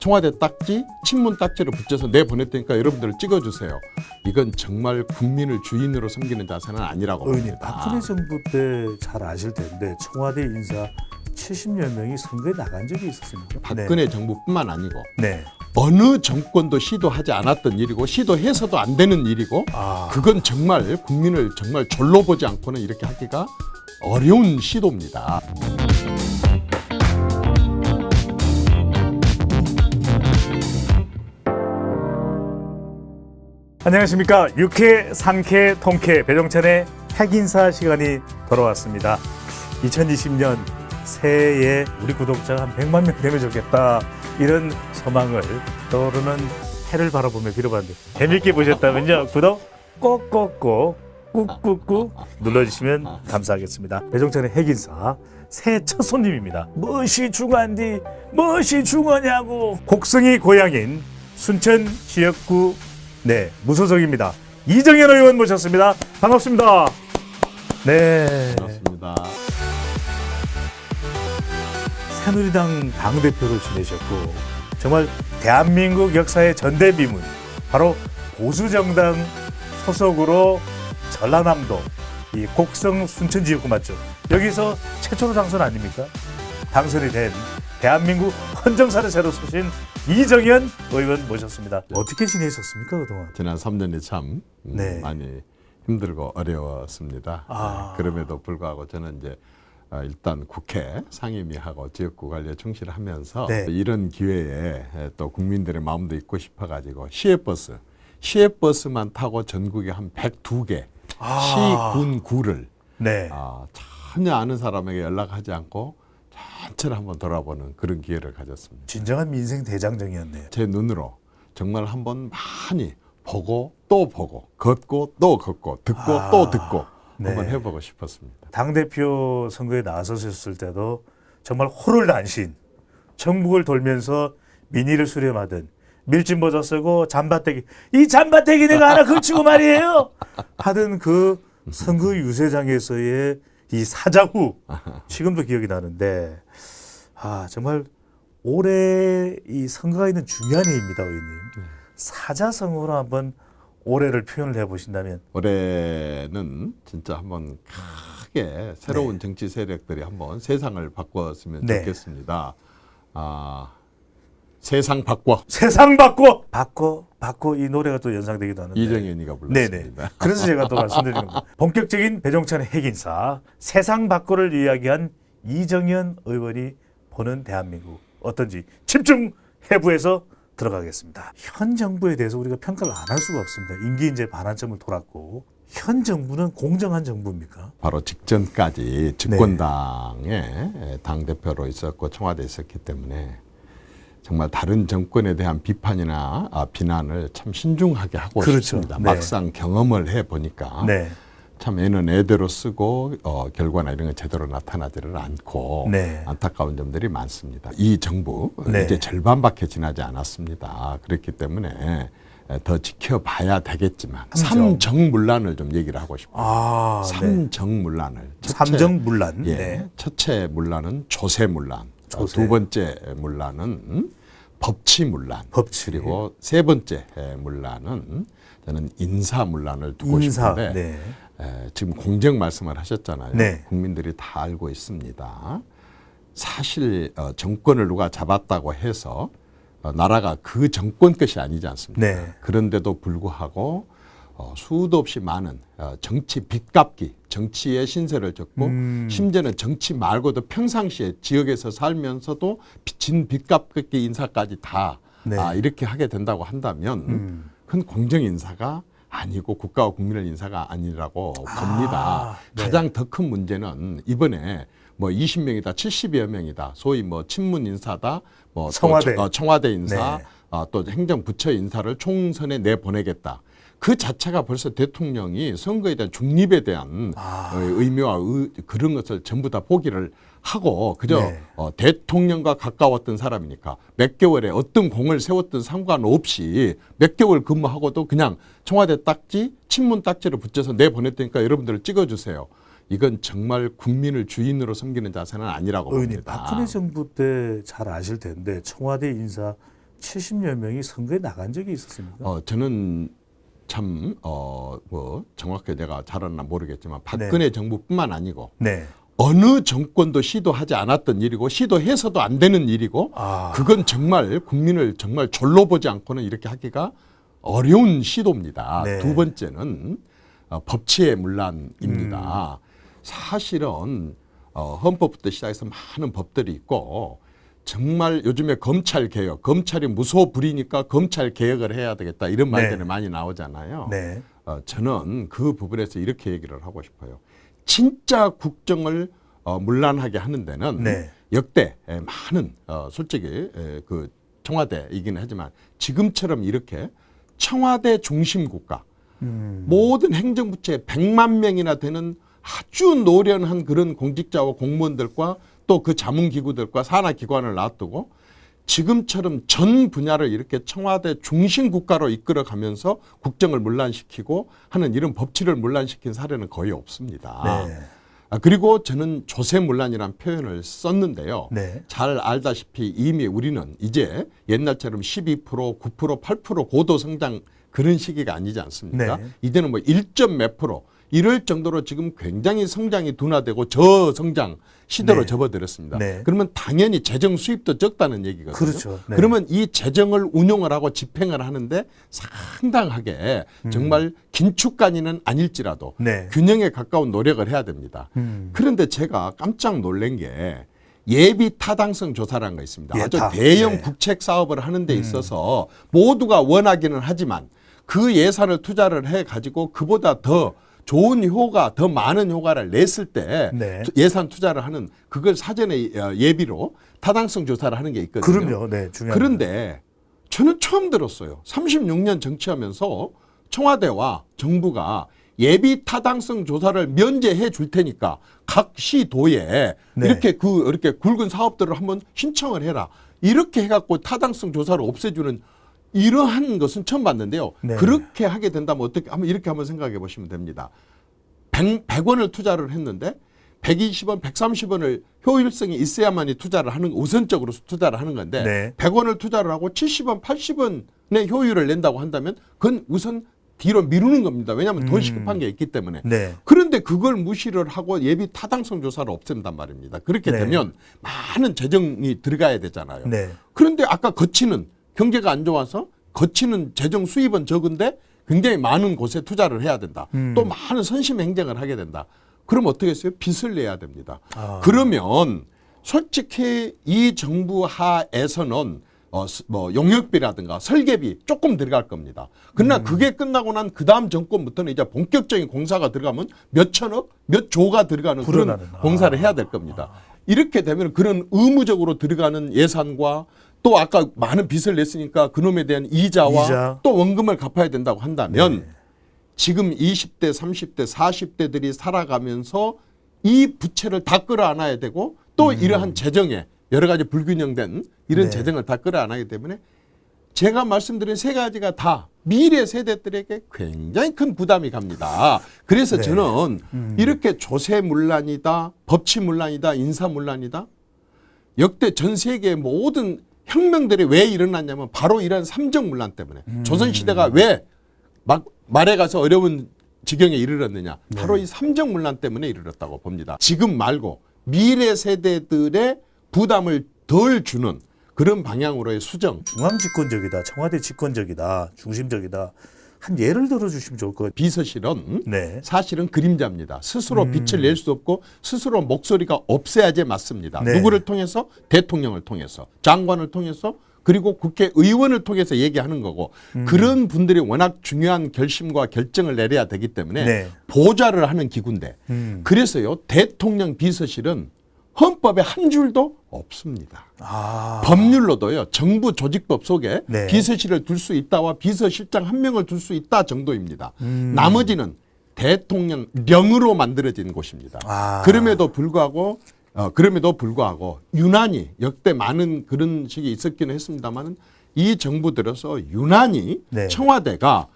청와대 딱지, 친문 딱지를 붙여서 내보냈다니까 여러분들 찍어주세요. 이건 정말 국민을 주인으로 섬기는 자세는 아니라고 의원님 봅니다. 박근혜 정부 때 잘 아실 텐데 청와대 인사 70여 명이 선거에 나간 적이 있었습니까? 박근혜 정부뿐만 아니고 네. 네. 어느 정권도 시도하지 않았던 일이고 시도해서도 안 되는 일이고 아, 그건 정말 국민을 정말 졸로 보지 않고는 이렇게 하기가 어려운 시도입니다. 안녕하십니까. 육회, 상쾌, 통쾌, 배정찬의 핵인사 시간이 돌아왔습니다. 2020년 새해에 우리 구독자가 한 100만 명 되면 좋겠다. 이런 소망을 떠오르는 해를 바라보며 빌어봤는데 재밌게 보셨다면요. 구독 꼭꼭꼭 꾹꾹꾹 눌러주시면 감사하겠습니다. 배정찬의 핵인사 새해 첫 손님입니다. 무엇이 중요한디 무엇이 중요하냐고 곡성이 고향인 순천 지역구 네 무소속입니다. 이정현 의원 모셨습니다. 반갑습니다. 네. 그렇습니다. 새누리당 당대표로 지내셨고 정말 대한민국 역사의 전대미문 바로 보수정당 소속으로 전라남도 이 곡성 순천 지역구 맞죠? 여기서 최초로 당선 아닙니까? 당선이 된 대한민국 헌정사를 새로 쓰신 이정현 의원 모셨습니다. 어떻게 지내셨습니까 그동안? 지난 3년이 참 음, 네. 많이 힘들고 어려웠습니다. 아. 네, 그럼에도 불구하고 저는 이제 어, 일단 국회 상임위하고 지역구 관리에 충실하면서 네. 이런 기회에 또 국민들의 마음도 잊고 싶어가지고 시외버스, 시외버스만 타고 전국에 한 102개 아. 시군 구를 네. 아, 전혀 아는 사람에게 연락하지 않고 전체를 한번 돌아보는 그런 기회를 가졌습니다. 진정한 민생 대장정이었네요. 제 눈으로 정말 한번 많이 보고 또 보고 걷고 또 걷고 듣고 아, 또 듣고 네. 한번 해보고 싶었습니다. 당 대표 선거에 나서셨을 때도 정말 호를단신 전국을 돌면서 민의를 수렴하던 밀짚모자 쓰고 잠바떼기 이 잠바떼기 내가 하나 걸치고 말이에요 하던 그 선거 유세장에서의 이 사자후 지금도 기억이 나는데 아 정말 올해 이 선거가 있는 중요한 해입니다 의원님. 사자성어로 한번 올해를 표현을 해보신다면. 올해는 진짜 한번 크게 새로운 정치 세력들이 한번 세상을 바꿨으면 네. 좋겠습니다. 아, 세상 바꿔 세상 바꿔 바꿔 바꿔 이 노래가 또 연상되기도 하는데 이정현이가 네네. 불렀습니다. 그래서 제가 또 말씀드린 겁니다. 본격적인 배종찬의 핵인사 세상 밖을 이야기한 이정현 의원이 보는 대한민국 어떤지 집중 해부해서 들어가겠습니다. 현 정부에 대해서 우리가 평가를 안 할 수가 없습니다. 임기 이제 반환점을 돌았고 현 정부는 공정한 정부입니까? 바로 직전까지 집권당의 당 대표로 있었고 청와대에 있었기 때문에 정말 다른 정권에 대한 비판이나 아, 비난을 참 신중하게 하고 그렇죠. 싶습니다. 네. 막상 경험을 해 보니까 네. 참 애는 애대로 쓰고 어, 결과나 이런 건 제대로 나타나지를 않고 네. 안타까운 점들이 많습니다. 이 정부 네. 이제 절반밖에 지나지 않았습니다. 그렇기 때문에 더 지켜봐야 되겠지만 삼정. 삼정문란을 좀 얘기를 하고 싶어요. 아, 네. 삼정문란을 삼정문란. 예, 네. 첫째 문란은 조세문란, 어, 조세. 두 번째 문란은 음, 법치 문란, 법치. 그리고 세 번째 에, 문란은 저는 인사 문란을 두고 인사. 싶은데 네. 에, 지금 공정 말씀을 하셨잖아요. 네. 국민들이 다 알고 있습니다. 사실 어, 정권을 누가 잡았다고 해서 어, 나라가 그 정권 것이 아니지 않습니까? 네. 그런데도 불구하고 어, 수도 없이 많은 어, 정치 빚갚기, 정치의 신세를 졌고 음. 심지어는 정치 말고도 평상시에 지역에서 살면서도 빚진 빚갚기 인사까지 다 네. 아, 이렇게 하게 된다고 한다면 음. 그건 공정 인사가 아니고 국가와 국민을 인사가 아니라고 봅니다. 네. 가장 더 큰 문제는 이번에 뭐 20명이다, 70여 명이다. 소위 뭐 친문 인사다, 뭐또 청와대. 청- 어, 청와대 인사, 네. 어, 또 행정부처 인사를 총선에 내보내겠다. 그 자체가 벌써 대통령이 선거에 대한 중립에 대한 아. 어, 의미와 의, 그런 것을 전부 다 포기를 하고 그저 네. 어, 대통령과 가까웠던 사람이니까 몇 개월에 어떤 공을 세웠던 상관없이 몇 개월 근무하고도 그냥 청와대 딱지, 친문 딱지를 붙여서 내보냈다니까 여러분들 찍어주세요. 이건 정말 국민을 주인으로 섬기는 자세는 아니라고 의원님 봅니다. 박근혜 정부 때 잘 아실 텐데 청와대 인사 70여 명이 선거에 나간 적이 있었습니다. 어, 저는 참, 어, 뭐, 정확하게 내가 잘 알았나 모르겠지만 박근혜 정부뿐만 아니고 네. 어느 정권도 시도하지 않았던 일이고 시도해서도 안 되는 일이고 아. 그건 정말 국민을 정말 졸로 보지 않고는 이렇게 하기가 어려운 시도입니다. 네. 두 번째는 어, 법치의 문란입니다. 사실은 어, 헌법부터 시작해서 많은 법들이 있고 정말 요즘에 검찰 개혁, 검찰이 무소 불이니까 검찰 개혁을 해야 되겠다 이런 말들이 네. 많이 나오잖아요. 네. 어, 저는 그 부분에서 이렇게 얘기를 하고 싶어요. 진짜 국정을 어, 문란하게 하는 데는 네. 역대 에, 많은 어, 솔직히 에, 그 청와대이긴 하지만 지금처럼 이렇게 청와대 중심 국가 음. 모든 행정부처에 100만 명이나 되는 아주 노련한 그런 공직자와 공무원들과 또 그 자문기구들과 산하기관을 놔두고 지금처럼 전 분야를 이렇게 청와대 중심 국가로 이끌어가면서 국정을 문란시키고 하는 이런 법치를 문란시킨 사례는 거의 없습니다. 네. 아, 그리고 저는 조세문란이라는 표현을 썼는데요. 네. 잘 알다시피 이미 우리는 이제 옛날처럼 12%, 9%, 8% 고도 성장 그런 시기가 아니지 않습니까? 네. 이제는 뭐 1점 몇 프로 이럴 정도로 지금 굉장히 성장이 둔화되고 저성장 시대로 네. 접어들었습니다. 네. 그러면 당연히 재정 수입도 적다는 얘기거든요. 그렇죠. 네. 그러면 이 재정을 운용을 하고 집행을 하는데 상당하게 정말 긴축간이는 아닐지라도 네. 균형에 가까운 노력을 해야 됩니다. 음. 그런데 제가 깜짝 놀란 게 예비 타당성 조사라는 거 있습니다. 예타. 아주 대형 네. 국책 사업을 하는 데 있어서 모두가 원하기는 하지만 그 예산을 투자를 해 가지고 그보다 더 좋은 효과, 더 많은 효과를 냈을 때 네. 투- 예산 투자를 하는 그걸 사전에 어, 예비로 타당성 조사를 하는 게 있거든요. 그럼요. 네. 중요한. 그런데 저는 처음 들었어요. 36년 정치하면서 청와대와 정부가 예비 타당성 조사를 면제해 줄 테니까 각 시도에 네. 이렇게 그 이렇게 굵은 사업들을 한번 신청을 해라. 이렇게 해갖고 타당성 조사를 없애주는 이러한 것은 처음 봤는데요. 네. 그렇게 하게 된다면 어떻게 한번 이렇게 한번 생각해 보시면 됩니다. 100, 100원을 투자를 했는데 120원, 130원을 효율성이 있어야만이 투자를 하는 우선적으로 투자를 하는 건데 네. 100원을 투자를 하고 70원, 80원의 효율을 낸다고 한다면 그건 우선 뒤로 미루는 겁니다. 왜냐하면 더 시급한 게 있기 때문에. 네. 그런데 그걸 무시를 하고 예비 타당성 조사를 없앤단 말입니다. 그렇게 네. 되면 많은 재정이 들어가야 되잖아요. 네. 그런데 아까 거치는 경제가 안 좋아서 거치는 재정 수입은 적은데 굉장히 많은 곳에 투자를 해야 된다. 음. 또 많은 선심 행정을 하게 된다. 그럼 어떻게 했어요? 빚을 내야 됩니다. 아. 그러면 솔직히 이 정부 하에서는 어, 스- 뭐 용역비라든가 설계비 조금 들어갈 겁니다. 그러나 음. 그게 끝나고 난 그 다음 정권부터는 이제 본격적인 공사가 들어가면 몇 천억, 몇 조가 들어가는 그런 불어나는. 공사를 해야 될 겁니다. 이렇게 되면 그런 의무적으로 들어가는 예산과 또 아까 많은 빚을 냈으니까 그놈에 대한 이자와 이자. 또 원금을 갚아야 된다고 한다면 네. 지금 20대, 30대, 40대들이 살아가면서 이 부채를 다 끌어안아야 되고 또 이러한 재정에 여러 가지 불균형된 이런 네. 재정을 다 끌어안아야 때문에 제가 말씀드린 세 가지가 다 미래 세대들에게 굉장히 큰 부담이 갑니다. 그래서 네. 저는 음. 이렇게 조세 문란이다, 법치 문란이다, 인사 문란이다. 역대 전 세계의 모든 혁명들이 왜 일어났냐면 바로 이런 삼정 문란 때문에 음. 조선 시대가 왜 막 말에 가서 어려운 지경에 이르렀느냐 네. 바로 이 삼정 문란 때문에 이르렀다고 봅니다. 지금 말고 미래 세대들의 부담을 덜 주는 그런 방향으로의 수정 중앙 집권적이다. 청와대 집권적이다. 중심적이다. 한 예를 들어 주시면 좋을 것 같아요. 비서실은 네. 사실은 그림자입니다. 스스로 음. 빛을 낼 수 없고 스스로 목소리가 없어야지 맞습니다. 네. 누구를 통해서 대통령을 통해서 장관을 통해서 그리고 국회의원을 통해서 얘기하는 거고 음. 그런 분들이 워낙 중요한 결심과 결정을 내려야 되기 때문에 네. 보좌를 하는 기구인데 음. 그래서요 대통령 비서실은 헌법에 한 줄도 없습니다. 아. 법률로도요 정부 조직법 속에 네. 비서실을 둘 수 있다와 비서실장 한 명을 둘 수 있다 정도입니다. 음. 나머지는 대통령령으로 만들어진 곳입니다. 아. 그럼에도 불구하고 어, 그럼에도 불구하고 유난히 역대 많은 그런 식이 있었기는 했습니다만은 이 정부 들어서 유난히 네. 청와대가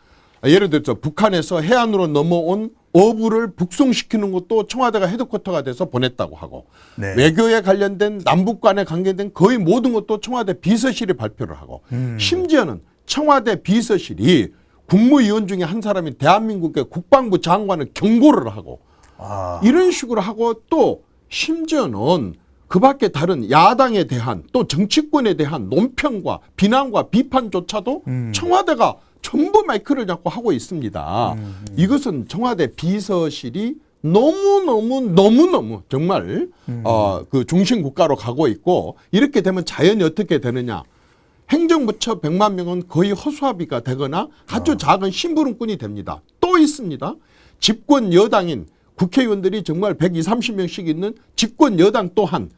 예를 들어서 북한에서 해안으로 넘어온 어부를 북송시키는 것도 청와대가 헤드쿼터가 돼서 보냈다고 하고 네. 외교에 관련된 남북 간에 관계된 거의 모든 것도 청와대 비서실이 발표를 하고 음. 심지어는 청와대 비서실이 국무위원 중에 한 사람이 대한민국의 국방부 장관을 경고를 하고 아, 이런 식으로 하고 또 심지어는 그 밖에 다른 야당에 대한 또 정치권에 대한 논평과 비난과 비판조차도 음. 청와대가 전부 마이크를 잡고 하고 있습니다. 음, 이것은 청와대 비서실이 너무너무 너무너무 정말 음. 어, 그 중심 국가로 가고 있고 이렇게 되면 자연이 어떻게 되느냐. 행정부처 100만 명은 거의 허수아비가 되거나 아주 어. 작은 심부름꾼이 됩니다. 또 있습니다. 집권 여당인 국회의원들이 정말 120, 30명씩 있는 집권 여당 또한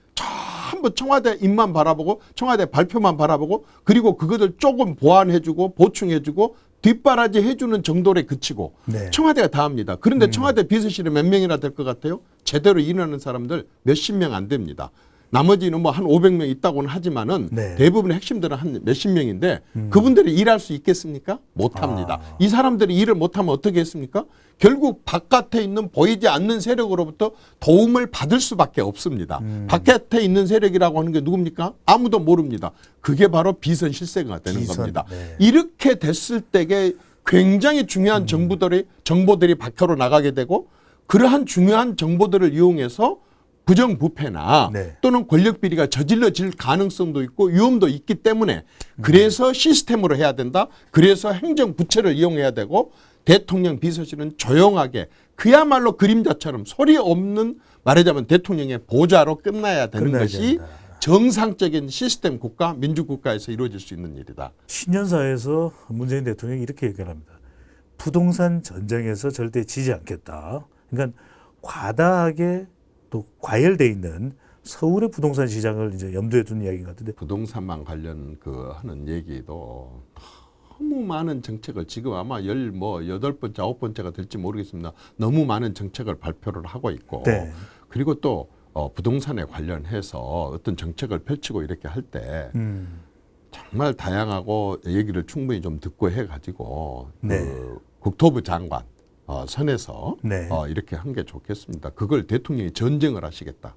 전부 청와대 입만 바라보고 청와대 발표만 바라보고 그리고 그것을 조금 보완해주고 보충해주고 뒷바라지 해주는 정도에 그치고 네. 청와대가 다 합니다. 그런데 청와대 비서실에 몇 명이나 될 것 같아요? 제대로 일하는 사람들 몇십 명 안 됩니다. 나머지는 뭐 한 500명 있다고는 하지만은 네. 대부분의 핵심들은 한 몇십 명인데 그분들이 일할 수 있겠습니까? 못 합니다. 아. 이 사람들이 일을 못 하면 어떻게 했습니까? 결국 바깥에 있는 보이지 않는 세력으로부터 도움을 받을 수밖에 없습니다. 음. 바깥에 있는 세력이라고 하는 게 누굽니까? 아무도 모릅니다. 그게 바로 비선 실세가 되는 비선, 겁니다. 네. 이렇게 됐을 때에 굉장히 중요한 정보들이 정보들이 밖으로 나가게 되고 그러한 중요한 정보들을 이용해서 부정부패나 네. 또는 권력 비리가 저질러질 가능성도 있고 위험도 있기 때문에 그래서 시스템으로 해야 된다. 그래서 행정부처를 이용해야 되고 대통령 비서실은 조용하게 그야말로 그림자처럼 소리 없는 말하자면 대통령의 보좌로 끝나야 되는 것이 된다. 정상적인 시스템 국가, 민주국가에서 이루어질 수 있는 일이다. 신년사에서 문재인 대통령이 이렇게 얘기합니다. 부동산 전쟁에서 절대 지지 않겠다. 그러니까 과다하게 또 과열돼 있는 서울의 부동산 시장을 이제 염두에 둔 이야기 같은데 부동산만 관련 그 하는 얘기도 너무 많은 정책을 지금 아마 열 뭐 여덟 번째 아홉 번째가 될지 모르겠습니다. 너무 많은 정책을 발표를 하고 있고 네. 그리고 또 어, 부동산에 관련해서 어떤 정책을 펼치고 이렇게 할때 음, 정말 다양하고 얘기를 충분히 좀 듣고 해가지고 네. 그 국토부 장관 어, 선에서 네. 어, 이렇게 한 게 좋겠습니다. 그걸 대통령이 전쟁을 하시겠다.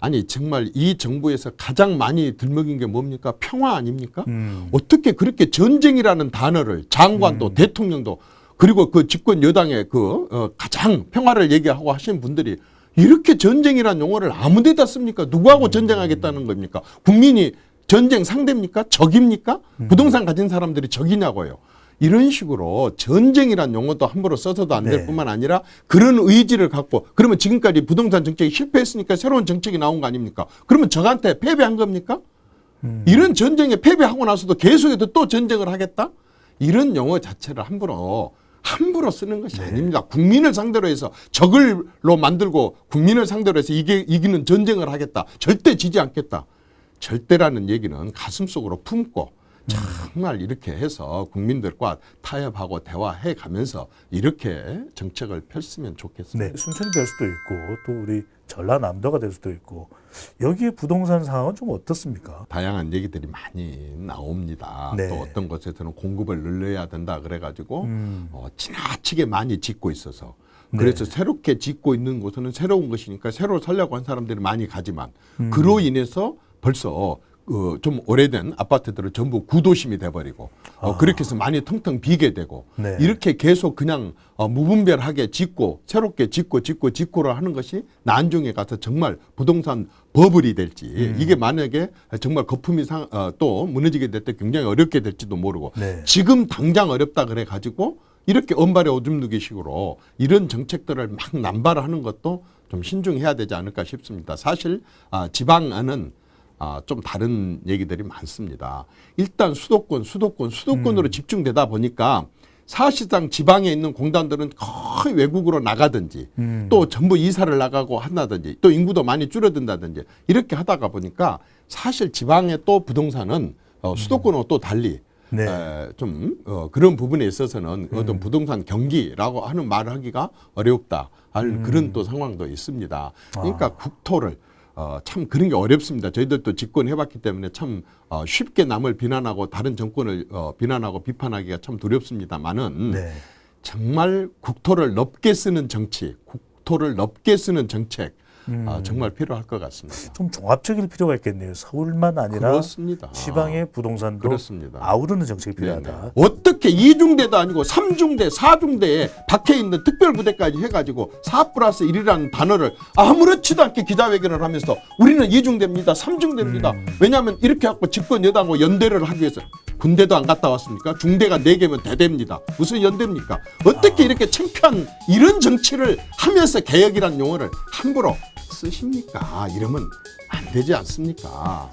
아니 정말 이 정부에서 가장 많이 들먹인 게 뭡니까? 평화 아닙니까? 음. 어떻게 그렇게 전쟁이라는 단어를 장관도 대통령도 그리고 그 집권 여당의 그 어, 가장 평화를 얘기하고 하시는 분들이 이렇게 전쟁이라는 용어를 아무데다 씁니까? 누구하고 전쟁하겠다는 겁니까? 국민이 전쟁 상대입니까? 적입니까? 부동산 가진 사람들이 적이냐고요. 이런 식으로 전쟁이란 용어도 함부로 써서도 안될 네. 뿐만 아니라 그런 의지를 갖고 그러면 지금까지 부동산 정책이 실패했으니까 새로운 정책이 나온 거 아닙니까? 그러면 저한테 패배한 겁니까? 이런 전쟁에 패배하고 나서도 계속해서 또 전쟁을 하겠다? 이런 용어 자체를 함부로 함부로 쓰는 것이 아닙니다. 국민을 상대로 해서 적을로 만들고 국민을 상대로 해서 이게 이기는 전쟁을 하겠다. 절대 지지 않겠다. 절대라는 얘기는 가슴속으로 품고 정말 이렇게 해서 국민들과 타협하고 대화해 가면서 이렇게 정책을 펼치면 좋겠습니다. 네. 순천이 될 수도 있고 또 우리 전라남도가 될 수도 있고 여기에 부동산 상황은 좀 어떻습니까? 다양한 얘기들이 많이 나옵니다. 네. 또 어떤 곳에서는 공급을 늘려야 된다 그래가지고 음. 어, 지나치게 많이 짓고 있어서 네. 그래서 새롭게 짓고 있는 곳은 새로운 것이니까 새로 살려고 한 사람들이 많이 가지만 음. 그로 인해서 벌써 어, 좀 오래된 아파트들은 전부 구도심이 돼버리고 어, 그렇게 해서 많이 텅텅 비게 되고 아. 네. 이렇게 계속 그냥 어, 무분별하게 짓고 새롭게 짓고 짓고 짓고를 하는 것이 난중에 가서 정말 부동산 버블이 될지 음. 이게 만약에 정말 거품이 상, 어, 또 무너지게 될 때 굉장히 어렵게 될지도 모르고 네. 지금 당장 어렵다 그래 가지고 이렇게 언발에 오줌 누기 식으로 이런 정책들을 막 남발하는 것도 좀 신중해야 되지 않을까 싶습니다. 사실 아, 지방은 아, 좀 다른 얘기들이 많습니다. 일단 수도권, 수도권, 수도권으로 집중되다 보니까 사실상 지방에 있는 공단들은 거의 외국으로 나가든지 또 전부 이사를 나가고 한다든지 또 인구도 많이 줄어든다든지 이렇게 하다가 보니까 사실 지방의 또 부동산은 어, 수도권하고 또 달리 네. 에, 좀 어, 그런 부분에 있어서는 어떤 부동산 경기라고 하는 말을 하기가 어렵다 할 그런 또 상황도 있습니다. 그러니까 국토를 어, 참 그런 게 어렵습니다. 저희들도 집권해봤기 때문에 참 어, 쉽게 남을 비난하고 다른 정권을 어, 비난하고 비판하기가 참 두렵습니다만은 네. 정말 국토를 넓게 쓰는 정치, 국토를 넓게 쓰는 정책 음. 아, 정말 필요할 것 같습니다. 좀 종합적일 필요가 있겠네요. 서울만 아니라 그렇습니다. 지방의 부동산도 그렇습니다. 아우르는 정책이 네네. 필요하다. 어떻게 이중대도 아니고 삼중대사중대에 박혀 있는 특별부대까지 해가지고 4 플러스 1이라는 단어를 아무렇지도 않게 기자회견을 하면서 우리는 이중대입니다삼중대입니다 음. 왜냐하면 이렇게 갖고 집권 여당과 연대를 하기 위해서 군대도 안 갔다 왔습니까? 중대가 네개면 대대입니다. 무슨 연대입니까? 어떻게 아. 이렇게 창피한 이런 정치를 하면서 개혁이라는 용어를 함부로 쓰십니까? 이러면 안 되지 않습니까?